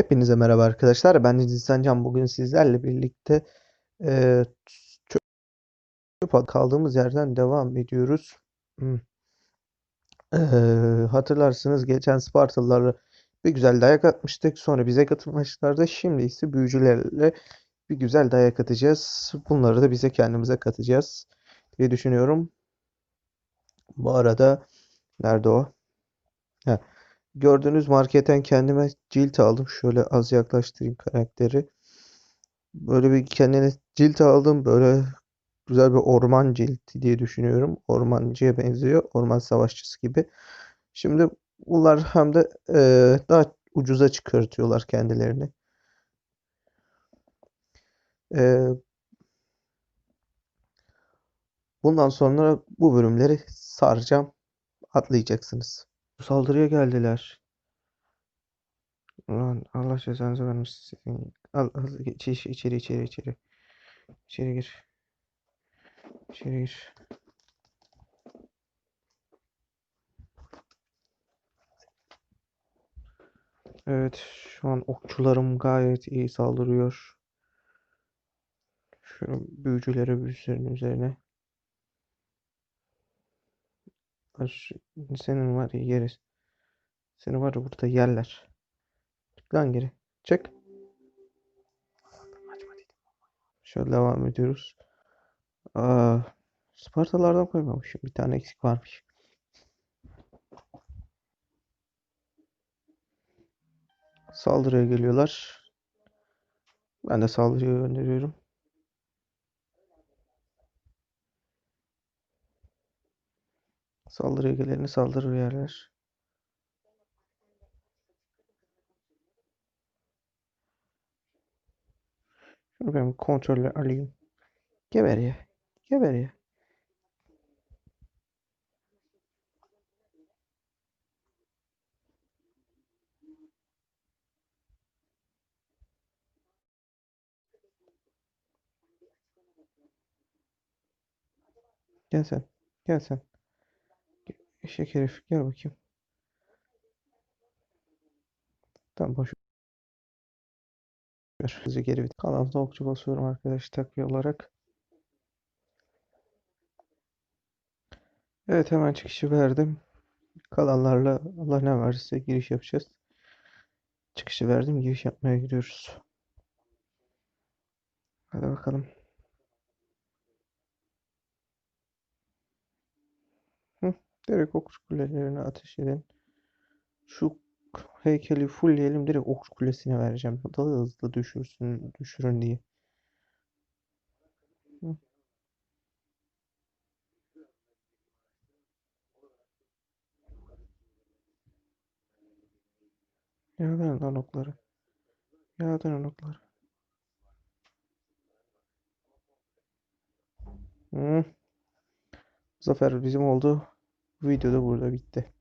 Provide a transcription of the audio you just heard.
Hepinize merhaba arkadaşlar. Ben Dizden Can. Bugün sizlerle birlikte e, çöp kaldığımız yerden devam ediyoruz. Hmm. E, hatırlarsınız geçen Spartalılarla bir güzel dayak atmıştık. Sonra bize katılmışlardı. Şimdi ise büyücülerle bir güzel dayak atacağız. Bunları da bize kendimize katacağız diye düşünüyorum. Bu arada nerede o? Heh. Gördüğünüz marketten kendime cilt aldım. Şöyle az yaklaştırayım karakteri. Böyle bir kendine cilt aldım. Böyle güzel bir orman cilti diye düşünüyorum. Ormancıya benziyor. Orman savaşçısı gibi. Şimdi bunlar hem de e, daha ucuza çıkartıyorlar kendilerini. E, bundan sonra bu bölümleri saracağım. Atlayacaksınız. Saldırıya geldiler. Ulan Allah cezanızı vermesin. Al, al içeri içeri içeri içeri. İçeri gir. İçeri gir. Evet, şu an okçularım gayet iyi saldırıyor. Şu büyücülere büyüslerin üzerine. Senin var ya yeriz. Seni var ya burada yerler. Çık lan geri. Çık. Şöyle devam ediyoruz. Aa, Spartalardan koymamışım. Bir tane eksik varmış. Saldırıya geliyorlar. Ben de saldırıya gönderiyorum. Saldırıya geleni saldırır yerler. Şunu ben kontrolle alayım. Geber ya. Geber ya. Gel sen. Gel sen. Eşek herif gel bakayım. Tamam boş ver. Hızlı geri bit. Kalan okçu basıyorum arkadaş takviye olarak. Evet hemen çıkışı verdim. Kalanlarla Allah ne varsa giriş yapacağız. Çıkışı verdim. Giriş yapmaya gidiyoruz. Hadi bakalım. Hı, direkt okçu kulelerine ateş edin. Şu heykeli fullleyelim direkt okçu kulesine vereceğim. Daha hızlı düşürsün, düşürün diye. Hı. Yağdırın lan okları. Yağdırın okları. Hı. Zafer bizim oldu. Bu video da burada bitti.